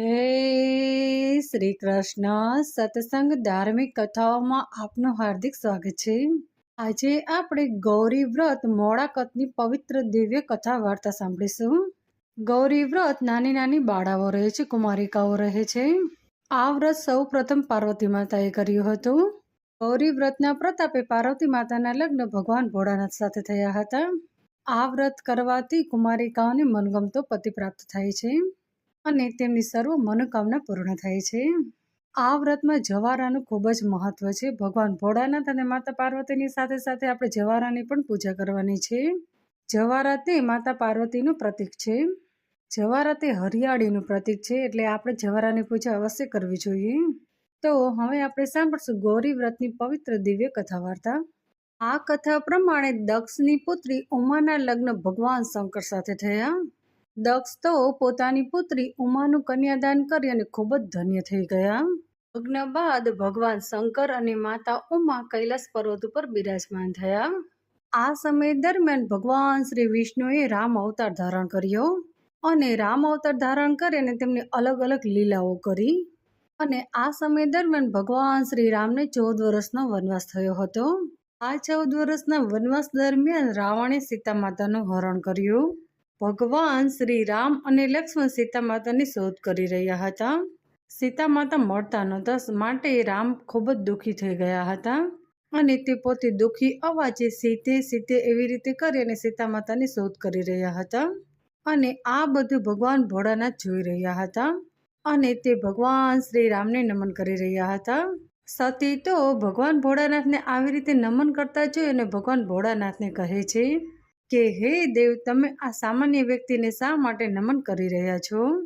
હે શ્રી કૃષ્ણ સત્સંગ ધાર્મિક કથાઓમાં આપનું હાર્દિક સ્વાગત છે. આજે આપણે ગૌરી વ્રત મોડા કથની પવિત્ર દિવ્ય કથા વાર્તા સાંભળીશું. ગૌરી વ્રત નાની નાની બાળાઓ રહે છે, કુમારિકાઓ રહે છે. આ વ્રત સૌ પ્રથમ પાર્વતી માતાએ કર્યું હતું. ગૌરી વ્રતના પ્રતાપે પાર્વતી માતાના લગ્ન ભગવાન ભોળાનાથ સાથે થયા હતા. આ વ્રત કરવાથી કુમારિકાઓને મનગમતો પતિ પ્રાપ્ત થાય છે. અને તેમની સર્વ મનોકામના પૂર્ણ થાય છે. આ વ્રતમાં જવારાનું ખૂબ જ મહત્વ છે. ભગવાન ભોળાનાથ અને માતા પાર્વતીની સાથે સાથે આપણે જવારાની પણ પૂજા કરવાની છે. જવારા તે માતા પાર્વતીનું પ્રતીક છે. જવારા તે હરિયાળીનું પ્રતીક છે એટલે આપણે જવારાની પૂજા અવશ્ય કરવી જોઈએ. તો હવે આપણે સાંભળશું ગૌરી વ્રતની પવિત્ર દિવ્ય કથા વાર્તા આ કથા પ્રમાણે દક્ષની પુત્રી ઉમાના લગ્ન ભગવાન શંકર સાથે થયા. દક્ષ તો પોતાની પુત્રી ઉમાનું કન્યાદાન કરી અને ખૂબ જ ધન્ય થઈ ગયા. લગ્ન બાદ ભગવાન શંકર અને માતા ઉમા કૈલાસ પર્વત ઉપર બિરાજમાન થયા. આ સમય દરમિયાન ભગવાન શ્રી વિષ્ણુએ રામ અવતાર ધારણ કર્યો અને રામ અવતાર ધારણ કરી અને તેમની અલગ અલગ લીલાઓ કરી. અને આ સમય દરમિયાન ભગવાન શ્રી રામને ચૌદ વર્ષનો વનવાસ થયો હતો. આ ચૌદ વર્ષના વનવાસ દરમિયાન રાવણે સીતા માતાનું હરણ કર્યું. ભગવાન શ્રી રામ અને લક્ષ્મણ સીતા માતાની શોધ કરી રહ્યા હતા. સીતા માતા મળતા નહોતા માટે રામ ખૂબ જ દુઃખી થઈ ગયા હતા અને તે પોતે દુઃખી અવાજે સીતે સીતે એવી રીતે કરી અને સીતા માતાની શોધ કરી રહ્યા હતા અને આ બધું ભગવાન ભોળાનાથ જોઈ રહ્યા હતા અને તે ભગવાન શ્રી રામને નમન કરી રહ્યા હતા. સતી તો ભગવાન ભોળાનાથને આવી રીતે નમન કરતા જોઈ અને ભગવાન ભોળાનાથને કહે છે કે, હે દેવ, તમે આ સામાન્ય વ્યક્તિને શા માટે નમન કરી રહ્યા છો?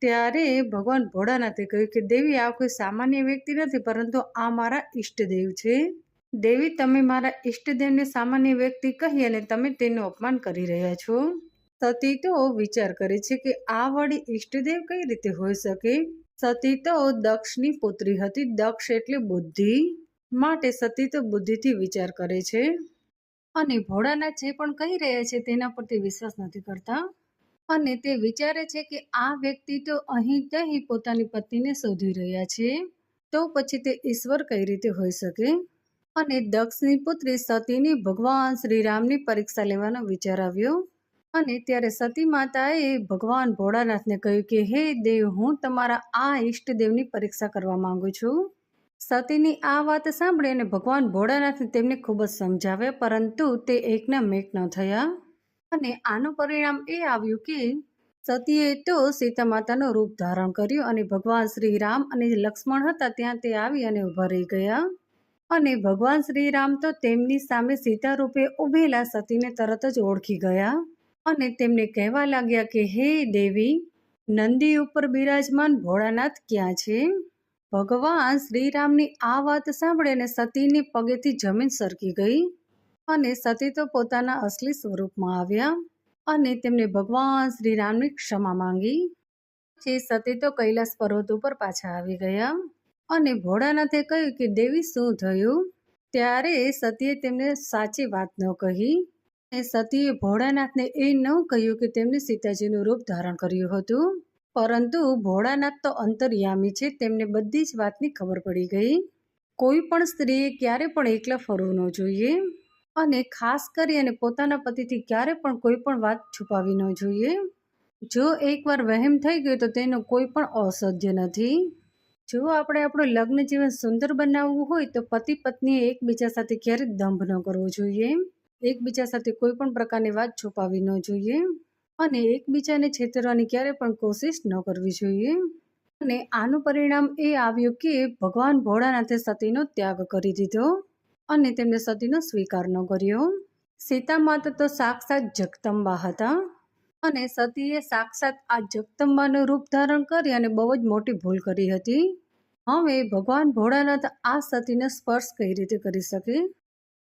ત્યારે ભગવાન ભોળાનાથે કહ્યું કે, દેવી, આ કોઈ સામાન્ય વ્યક્તિ નથી, પરંતુ આ મારા ઈષ્ટદેવ છે. દેવી, તમે મારા ઈષ્ટદેવને સામાન્ય વ્યક્તિ કહી અને તમે તેનું અપમાન કરી રહ્યા છો? સતી તો વિચાર કરે છે કે, આ વળી ઈષ્ટદેવ કઈ રીતે હોઈ શકે? સતી તો દક્ષની પુત્રી હતી, દક્ષ એટલે બુદ્ધિ. માટે સતી તો બુદ્ધિથી વિચાર કરે છે. અને ભોળાનાથ જે પણ કહી રહ્યા છે તેના પર તે વિશ્વાસ નથી કરતા. અને તે વિચારે છે કે આ વ્યક્તિ તો અહીં તહીં પોતાની પત્નીને શોધી રહ્યા છે? તો પછી તે ઈશ્વર કઈ રીતે હોઈ શકે? અને દક્ષની પુત્રી સતીની ભગવાન શ્રીરામની પરીક્ષા લેવાનો વિચાર આવ્યો. અને ત્યારે સતી માતાએ ભગવાન ભોળાનાથને કહ્યું કે, હે દેવ, હું તમારા આ ઈષ્ટદેવની પરીક્ષા કરવા માંગુ છું. સતીની આ વાત સાંભળી અને ભગવાન ભોળાનાથે તેમને ખૂબ જ સમજાવ્યા, પરંતુ તે એકના મેક ન થયા. અને આનું પરિણામ એ આવ્યું કે સતીએ તો સીતા માતાનું રૂપ ધારણ કર્યું અને ભગવાન શ્રી રામ અને લક્ષ્મણ હતા ત્યાં તે આવી અને ઊભા રહી ગયા. અને ભગવાન શ્રી રામ તો તેમની સામે સીતા રૂપે ઊભેલા સતીને તરત જ ઓળખી ગયા. અને તેમને કહેવા લાગ્યા કે, હે દેવી, નંદી ઉપર બિરાજમાન ભોળાનાથ ક્યાં છે? ભગવાન શ્રીરામની આ વાત સાંભળીને સતીની પગેથી જમીન સરકી ગઈ અને સતી તો પોતાના અસલી સ્વરૂપમાં આવ્યા અને તેમને ભગવાન શ્રીરામની ક્ષમા માંગી. પછી સતી તો કૈલાસ પર્વત ઉપર પાછા આવી ગયા અને ભોળાનાથે કહ્યું કે, દેવી, શું થયું? ત્યારે સતીએ તેમને સાચી વાત ન કહી. સતીએ ભોળાનાથને એ ન કહ્યું કે, તેમને સીતાજીનું રૂપ ધારણ કર્યું હતું. પરંતુ ભોળાનાથ તો અંતર્યામી છે, તેમને બધી જ વાતની ખબર પડી ગઈ. કોઈ પણ સ્ત્રીએ ક્યારે પણ એકલા ફરવું ન જોઈએ અને ખાસ કરી અને પોતાના પતિથી ક્યારે પણ કોઈ પણ વાત છુપાવી ન જોઈએ. જો એકવાર વહેમ થઈ ગયો તો તેનો કોઈ પણ અસહ્ય નથી. જો આપણે આપણું લગ્ન જીવન સુંદર બનાવવું હોય તો પતિ પત્નીએ એકબીજા સાથે ક્યારેય દંભ ન કરવો જોઈએ. એકબીજા સાથે કોઈ પણ પ્રકારની વાત છુપાવી ન જોઈએ. અને એકબીજાને છેતરવાની ક્યારે પણ કોશિશ ન કરવી જોઈએ. અને આનું પરિણામ એ આવ્યું કે ભગવાન ભોળાનાથે સતીનો ત્યાગ કરી દીધો અને તેમણે સતીનો સ્વીકાર ન કર્યો. સીતા માતા તો સાક્ષાત જગદંબા હતા અને સતીએ સાક્ષાત આ જગદંબાનું રૂપ ધારણ કરી અને બહુ જ મોટી ભૂલ કરી હતી. હવે ભગવાન ભોળાનાથ આ સતીનો સ્પર્શ કઈ રીતે કરી શકે?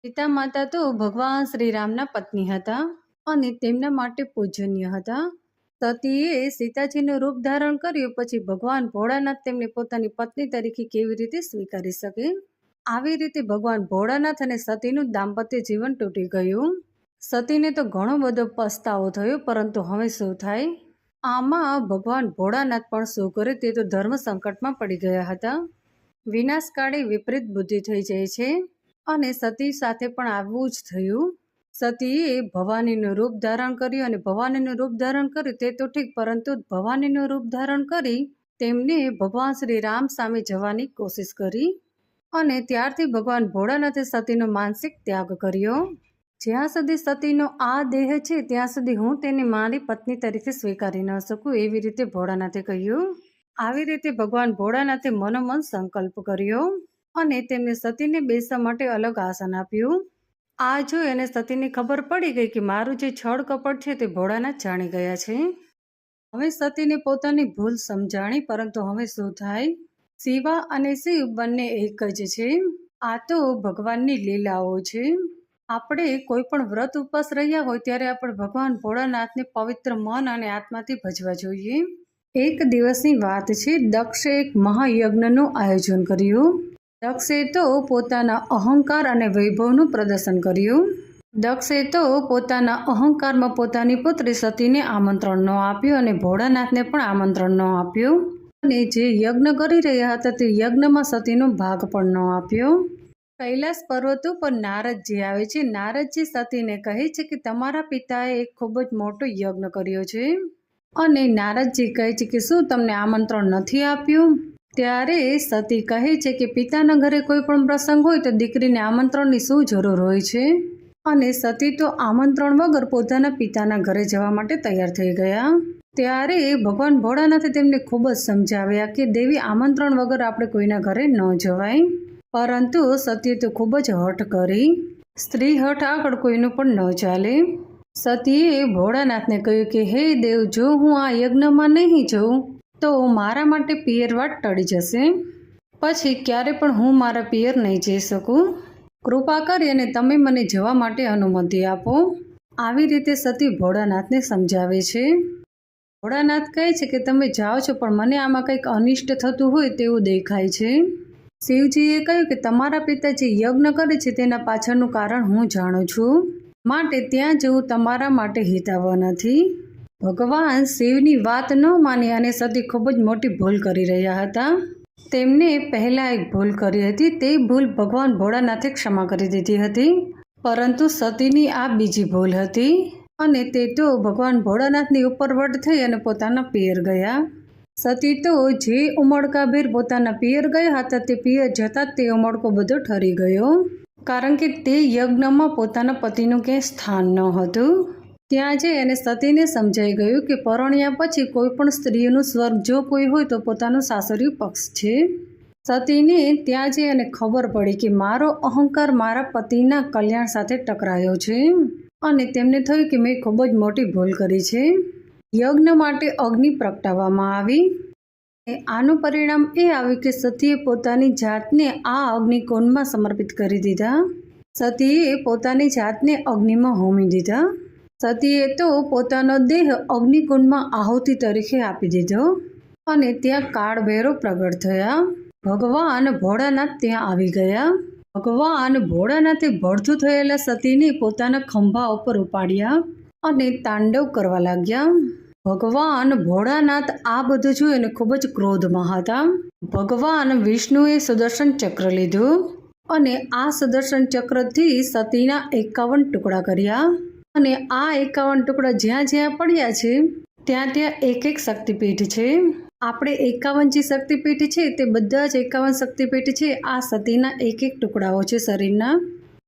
સીતા માતા તો ભગવાન શ્રીરામના પત્ની હતા. અને તેમના માટે પૂજનીય હતા. સતીએ સીતાજીનું રૂપ ધારણ કર્યું, પછી ભગવાન ભોળાનાથ તેમને પોતાની પત્ની તરીકે કેવી રીતે સ્વીકારી શકે? આવી રીતે ભગવાન ભોળાનાથ અને સતીનું દાંપત્ય જીવન તૂટી ગયું. સતીને તો ઘણો બધો પસ્તાવો થયો, પરંતુ હવે શું થાય? આમાં ભગવાન ભોળાનાથ પણ શું કરે તે તો ધર્મ સંકટમાં પડી ગયા હતા. વિનાશકાળે વિપરીત બુદ્ધિ થઈ જાય છે અને સતી સાથે પણ આવું જ થયું. સતીએ ભવાનીનું રૂપ ધારણ કર્યું અને ભવાનીનું રૂપ ધારણ કર્યું તે તો ઠીક, પરંતુ ભવાનીનું રૂપ ધારણ કરી તેમને ભગવાન શ્રી રામ સામે જવાની કોશિશ કરી અને ત્યારથી ભગવાન ભોળાનાથે સતીનો માનસિક ત્યાગ કર્યો. જ્યાં સુધી સતીનો આ દેહ છે, ત્યાં સુધી હું તેને મારી પત્ની તરીકે સ્વીકારી ન શકું, એવી રીતે ભોળાનાથે કહ્યું. આવી રીતે ભગવાન ભોળાનાથે મનોમન સંકલ્પ કર્યો અને તેમને સતીને બેસવા માટે અલગ આસન આપ્યું. આ જોઈ અને સતીને ખબર પડી ગઈ કે મારું જે છળ કપટ છે તે ભોળાનાથ જાણી ગયા છે. હવે સતીને પોતાની ભૂલ સમજાણી, પરંતુ હવે શું થાય શિવા અને શિવ બંને એક જ છે. આ તો ભગવાનની લીલાઓ છે. આપણે કોઈ પણ વ્રત ઉપવાસ રહ્યા હોય ત્યારે આપણે ભગવાન ભોળાનાથને પવિત્ર મન અને આત્માથી ભજવા જોઈએ. એક દિવસની વાત છે, દક્ષે એક મહાયજ્ઞનું આયોજન કર્યું. દક્ષે તો પોતાના અહંકાર અને વૈભવનું પ્રદર્શન કર્યું. દક્ષે તો પોતાના અહંકારમાં પોતાની પુત્રી સતીને આમંત્રણ ન આપ્યું અને ભોળાનાથને પણ આમંત્રણ ન આપ્યું. અને જે યજ્ઞ કરી રહ્યા હતા તે યજ્ઞમાં સતીનો ભાગ પણ ન આપ્યો. કૈલાસ પર્વત ઉપર નારદજી આવે છે. નારદજી સતીને કહે છે કે તમારા પિતાએ એક ખૂબ જ મોટો યજ્ઞ કર્યો છે. અને નારદજી કહે છે કે શું તમને આમંત્રણ નથી આપ્યું? ત્યારે સતી કહે છે કે પિતાના ઘરે કોઈ પણ પ્રસંગ હોય તો દીકરીને આમંત્રણની શું જરૂર હોય છે? અને સતી તો આમંત્રણ વગર પોતાના પિતાના ઘરે જવા માટે તૈયાર થઈ ગયા. ત્યારે ભગવાન ભોળાનાથે તેમને ખૂબ જ સમજાવ્યા કે દેવી આમંત્રણ વગર આપણે કોઈના ઘરે ન જવાય. પરંતુ સતીએ તો ખૂબ જ હઠ કરી. સ્ત્રી હઠ આગળ કોઈનું પણ ન ચાલે. સતીએ ભોળાનાથને કહ્યું કે, હે દેવ, જો હું આ યજ્ઞમાં નહીં જઉં તો મારા માટે પિયરવાટ ટળી જશે. પછી ક્યારે પણ હું મારા પિયર નહીં જઈ શકું. કૃપા કરી અને તમે મને જવા માટે અનુમતિ આપો. આવી રીતે સતી ભોળાનાથને સમજાવે છે. ભોળાનાથ કહે છે કે તમે જાઓ છો, પણ મને આમાં કંઈક અનિષ્ટ થતું હોય તેવું દેખાય છે. શિવજીએ કહ્યું કે તમારા પિતા જે યજ્ઞ કરે છે તેના પાછળનું કારણ હું જાણું છું. માટે ત્યાં જવું તમારા માટે હિતાવહ નથી. ભગવાન શિવની વાત ન માની અને સતી ખૂબ જ મોટી ભૂલ કરી રહ્યા હતા. તેમને પહેલાં એક ભૂલ કરી હતી. તે ભૂલ ભગવાન ભોળાનાથે ક્ષમા કરી દીધી હતી. પરંતુ સતીની આ બીજી ભૂલ હતી અને તે તો ભગવાન ભોળાનાથની ઉપર વટ થઈ અને પોતાના પિયર ગયા. સતી તો જે ઉમળકાભેર પોતાના પિયર ગયા હતા તે પિયર જતાં તે ઉમળકો બધો ઠરી ગયો. કારણ કે તે યજ્ઞમાં પોતાના પતિનું ક્યાંય સ્થાન ન હતું. ત્યાં જઈ અને સતીને સમજાઈ ગયું કે પરણ્યા પછી કોઈ પણ સ્ત્રીનું સ્વર્ગ જો કોઈ હોય તો પોતાનું સાસરિયું પક્ષ છે. સતીને ત્યાં જઈ અને ખબર પડી કે મારો અહંકાર મારા પતિના કલ્યાણ સાથે ટકરાયો છે અને તેમને થયું કે મેં ખૂબ જ મોટી ભૂલ કરી છે. યજ્ઞ માટે અગ્નિ પ્રગટાવવામાં આવી. આનું પરિણામ એ આવ્યું કે સતીએ પોતાની જાતને આ અગ્નિકોણમાં સમર્પિત કરી દીધા. સતીએ પોતાની જાતને અગ્નિમાં હોમી દીધા. સતીએ તો પોતાનો દેહ અગ્નિકુંડમાં આહુતિ તરીકે આપી દીધો અને ત્યાં કાળભૈરો પ્રગટ થયા. ભગવાન ભોળાનાથ ત્યાં આવી ગયા. ભગવાન ભોળાનાથે ભળથું થયેલા સતીને પોતાના ખંભા ઉપર ઉપાડ્યા અને તાંડવ કરવા લાગ્યા. ભગવાન ભોળાનાથ આ બધું જોઈને ખૂબ જ ક્રોધમાં હતા. ભગવાન વિષ્ણુએ સુદર્શન ચક્ર લીધું અને આ સુદર્શન ચક્રથી સતીના એકાવન ટુકડા કર્યા. અને આ એકાવન ટુકડા જ્યાં જ્યાં પડ્યા છે, ત્યાં ત્યાં એક એક શક્તિપીઠ છે. આપણે એકાવન જે શક્તિપીઠ છે, તે બધા જ એકાવન શક્તિપીઠ છે. આ સતીના એક એક ટુકડાઓ છે શરીરના.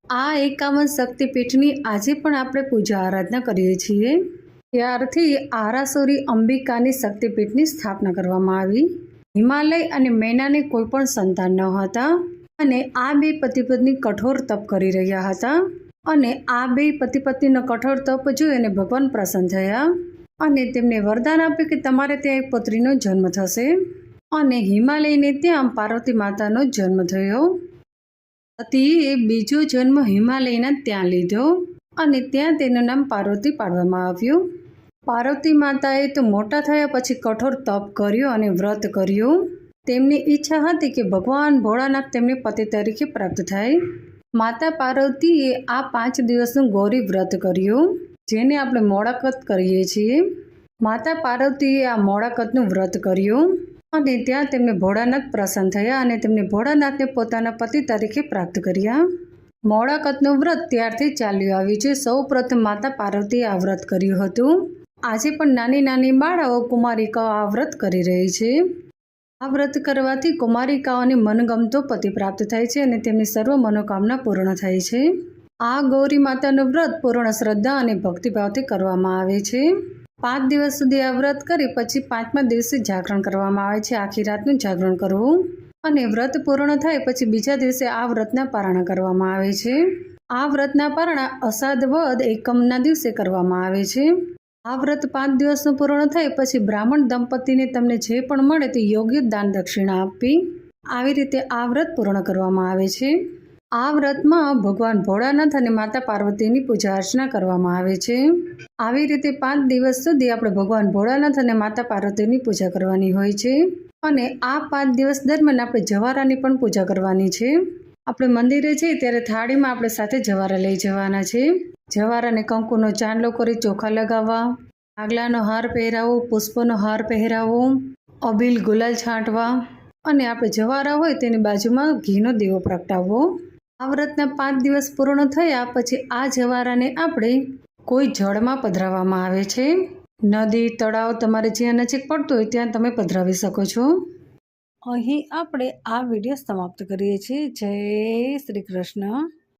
આ એકાવન શક્તિપીઠની આજે પણ આપણે પૂજા આરાધના કરીએ છીએ. ત્યારથી આરાસુરી અંબિકાની શક્તિપીઠની સ્થાપના કરવામાં આવી. હિમાલય અને મેનાને કોઈ પણ સંતાન ન હતા અને આ બે પતિ પત્ની કઠોર તપ કરી રહ્યા હતા. અને આ બે પતિ પત્નીનો કઠોર તપ જોઈ અને ભગવાન પ્રસન્ન થયા અને તેમને વરદાન આપ્યું કે તમારે ત્યાં એક પુત્રીનો જન્મ થશે અને હિમાલયને ત્યાં પાર્વતી માતાનો જન્મ થયો. સતીએ બીજો જન્મ હિમાલયના ત્યાં લીધો અને ત્યાં તેનું નામ પાર્વતી પાડવામાં આવ્યું. પાર્વતી માતાએ તો મોટા થયા પછી કઠોર તપ કર્યો અને વ્રત કર્યું. તેમની ઈચ્છા હતી કે ભગવાન ભોળાનાથ તેમને પતિ તરીકે પ્રાપ્ત થાય. માતા પાર્વતીએ આ પાંચ દિવસનું ગૌરી વ્રત કર્યું, જેને આપણે મોડાકત કરીએ છીએ. માતા પાર્વતીએ આ મોડાકતનું વ્રત કર્યું અને ત્યાં તેમને ભોળાનાથ પ્રસન્ન થયા અને તેમને ભોળાનાથને પોતાના પતિ તરીકે પ્રાપ્ત કર્યા. મોડાકતનું વ્રત ત્યારથી ચાલ્યું આવ્યું છે. સૌ પ્રથમ માતા પાર્વતીએ આ વ્રત કર્યું હતું. આજે પણ નાની નાની બાળાઓ કુમારિકાઓ આ વ્રત કરી રહી છે. આ વ્રત કરવાથી કુમારિકાઓને મનગમતો પતિ પ્રાપ્ત થાય છે અને તેમની સર્વ મનોકામના પૂર્ણ થાય છે. આ ગૌરી માતાનું વ્રત પૂર્ણ શ્રદ્ધા અને ભક્તિભાવથી કરવામાં આવે છે. પાંચ દિવસ સુધી આ વ્રત કરી પછી પાંચમા દિવસે જાગરણ કરવામાં આવે છે. આખી રાતનું જાગરણ કરવું અને વ્રત પૂર્ણ થાય પછી બીજા દિવસે આ વ્રતના પારણા કરવામાં આવે છે. આ વ્રતના પારણા અસાધ વદ એકમના દિવસે કરવામાં આવે છે. આ વ્રત પાંચ દિવસનું પૂર્ણ થાય પછી બ્રાહ્મણ દંપતીને તમને જે પણ મળે તે યોગ્ય દાન દક્ષિણા આપવી આવી રીતે આ વ્રત પૂર્ણ કરવામાં આવે છે. આ વ્રતમાં ભગવાન ભોળાનાથ અને માતા પાર્વતીની પૂજા અર્ચના કરવામાં આવે છે. આવી રીતે પાંચ દિવસ સુધી આપણે ભગવાન ભોળાનાથ અને માતા પાર્વતીની પૂજા કરવાની હોય છે અને આ પાંચ દિવસ દરમિયાન આપણે જવારાની પણ પૂજા કરવાની છે. આપણે મંદિરે જઈએ ત્યારે થાળીમાં આપણે સાથે જવારા લઈ જવાના છે. જવારાને કંકુનો ચાંદલો કરી ચોખા લગાવવા, આગલાનો હાર પહેરાવો, પુષ્પનો હાર પહેરાવો, અબીલ ગુલાલ છાંટવા અને આપણે જવારા હોય તેની બાજુમાં ઘીનો દીવો પ્રગટાવવો. આ વ્રતના પાંચ દિવસ પૂર્ણ થયા પછી આ જવારાને આપણે કોઈ જળમાં પધરાવવામાં આવે છે. નદી, તળાવ તમારે જ્યાં નજીક પડતું હોય ત્યાં તમે પધરાવી શકો છો. અહીં આપણે આ વીડિયો સમાપ્ત કરીએ છીએ. જય શ્રી કૃષ્ણ.